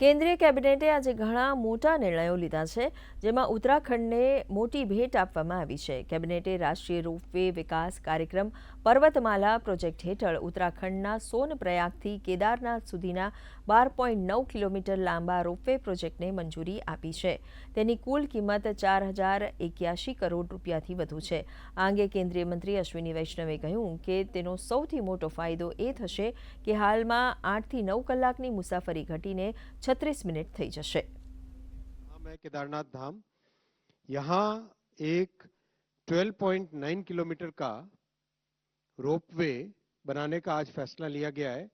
કેન્દ્રીય કેબિનેટે આજે ઘણા મોટા નિર્ણયો લીધા છે જેમાં ઉત્તરાખંડને મોટી ભેટ આપવામાં આવી છે કેબિનેટે રાષ્ટ્રીય રોપવે વિકાસ કાર્યક્રમ પર્વતમાલા પ્રોજેક્ટ હેઠળ ઉત્તરાખંડના સોનપ્રયાગથી કેદારનાથ સુધીના બાર પોઈન્ટ નવ કિલોમીટર લાંબા રોપવે પ્રોજેક્ટને મંજૂરી આપી છે તેની કુલ કિંમત ચાર હજાર એક્યાસી કરોડ રૂપિયાથી વધુ છે આ અંગે કેન્દ્રીય મંત્રી અશ્વિની વૈષ્ણવે કહ્યું કે તેનો સૌથી મોટો ફાયદો એ થશે કે હાલમાં આઠથી નવ કલાકની મુસાફરી ઘટીને 36 मिनट થઈ જશે આ મે કેદારનાથ ધામ યહાં એક 12.9 કિલોમીટર કા રોપવે બનાને કા આજ ફેસલા લિયા ગયા હે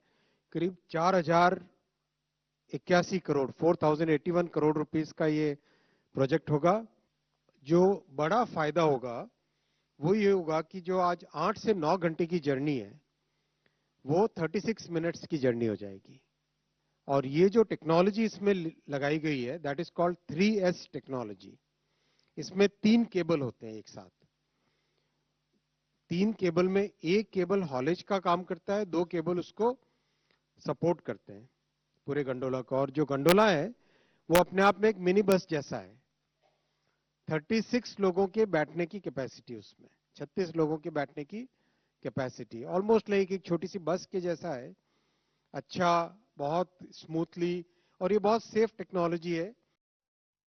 करीब 4081 કરોડ 4081 કરોડ રૂપિયા કા યે પ્રોજેક્ટ હોગા જો બડા ફાયદા હોગા વો યે હોગા કે જો આજ 8 સે 9 કલાકની જર્ની હે વો 36 મિનિટ્સ કી જર્ની હો જાયેગી और ये जो टेक्नोलॉजी इसमें लगाई गई है that is called 3S technology इसमें तीन केबल होते हैं एक साथ तीन केबल में एक केबल हॉलेज का काम करता है दो केबल उसको सपोर्ट करते हैं पूरे गंडोला का और जो गंडोला है वो अपने आप में एक मिनी बस जैसा है 36 लोगों के बैठने की कैपेसिटी उसमें 36 लोगों के बैठने की कैपेसिटी ऑलमोस्ट लाइक एक छोटी सी बस के जैसा है अच्छा बहुत स्मूथली और ये बहुत सेफ टेक्नोलॉजी है